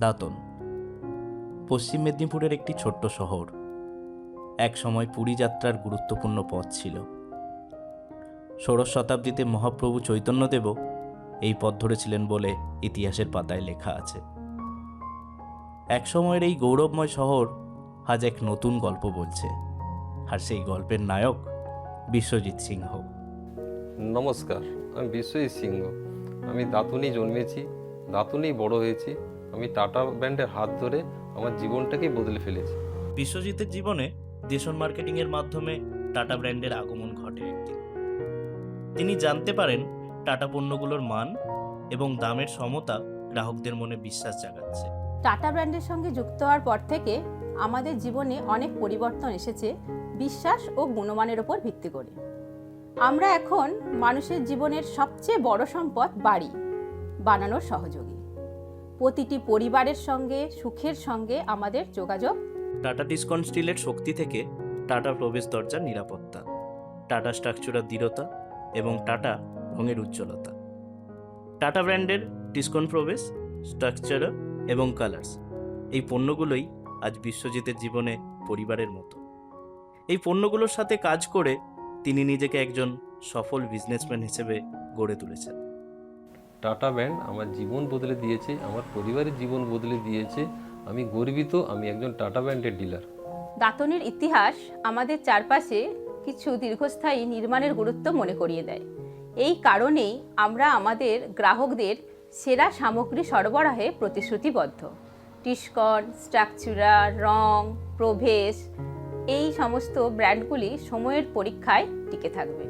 দাঁতন। পশ্চিম মেদিনীপুরের একটি ছোট্ট শহর। এক সময় পুরী যাত্রার গুরুত্বপূর্ণ পথ ছিল। ষোড়শ শতাব্দীতে মহাপ্রভু চৈতন্যদেবও এই পথ ধরেছিলেন বলে ইতিহাসের পাতায় লেখা আছে। এক সময়ের এই গৌরবময় শহর আজ এক নতুন গল্প বলছে। আর সেই গল্পের নায়ক বিশ্বজিৎ সিংহ। নমস্কার, আমি বিশ্বজিৎ সিংহ। আমি দাতুনি জন্মেছি, দাতুনি বড় হয়েছি আমি টাটা ব্র্যান্ডের হাত ধরে আমার জীবনটাকেই বদলে ফেলেছি। বিশ্বজিতের জীবনে দেশন মার্কেটিংয়ের মাধ্যমে টাটা ব্র্যান্ডের আগমন ঘটে একদিন। তিনি জানতে পারেন টাটা পণ্যগুলোর মান এবং দামের সমতা গ্রাহকদের মনে বিশ্বাস জাগাচ্ছে। টাটা ব্র্যান্ডের সঙ্গে যুক্ত হওয়ার পর থেকে আমাদের জীবনে অনেক পরিবর্তন এসেছে বিশ্বাস ও গুণমানের ওপর ভিত্তি করে। আমরা এখন মানুষের জীবনের সবচেয়ে বড় সম্পদ বাড়ি বানানোর সহযোগী। প্রতিটি পরিবারের সঙ্গে, সুখের সঙ্গে আমাদের যোগাযোগ। টাটা ডিসকাউন্ট স্টিলের শক্তি থেকে টাটা প্রবেশ দরজার নিরাপত্তা টাটা স্ট্রাকচারের দৃঢ়তা এবং টাটা রঙের উজ্জ্বলতা। টাটা ব্র্যান্ডের ডিসকাউন্ট প্রবেশ স্ট্রাকচার এবং কালার্স এই পণ্যগুলোই আজ বিশ্বজিতের জীবনে পরিবারের মতো। এই পণ্যগুলোর সাথে কাজ করে তিনি নিজেকে একজন সফল বিজনেসম্যান হিসেবে গড়ে তুলেছেন। টাটা ব্যান্ড আমার জীবন বদলে দিয়েছে, আমার পরিবারের জীবন বদলে দিয়েছে, আমি গর্বিত, আমি একজন টাটা ব্যান্ডের ডিলার। দাতনের ইতিহাস আমাদের চারপাশে কিছু দীর্ঘস্থায়ী নির্মাণের গুরুত্ব মনে করিয়ে দেয়। এই কারণেই আমরা আমাদের গ্রাহকদের সেরা সামগ্রী সরবরাহে প্রতিশ্রুতিবদ্ধ। টিসকন, স্ট্রাকচুরা, রং, প্রভেশ, এই সমস্ত ব্র্যান্ডগুলি সময়ের পরীক্ষায় টিকে থাকবে।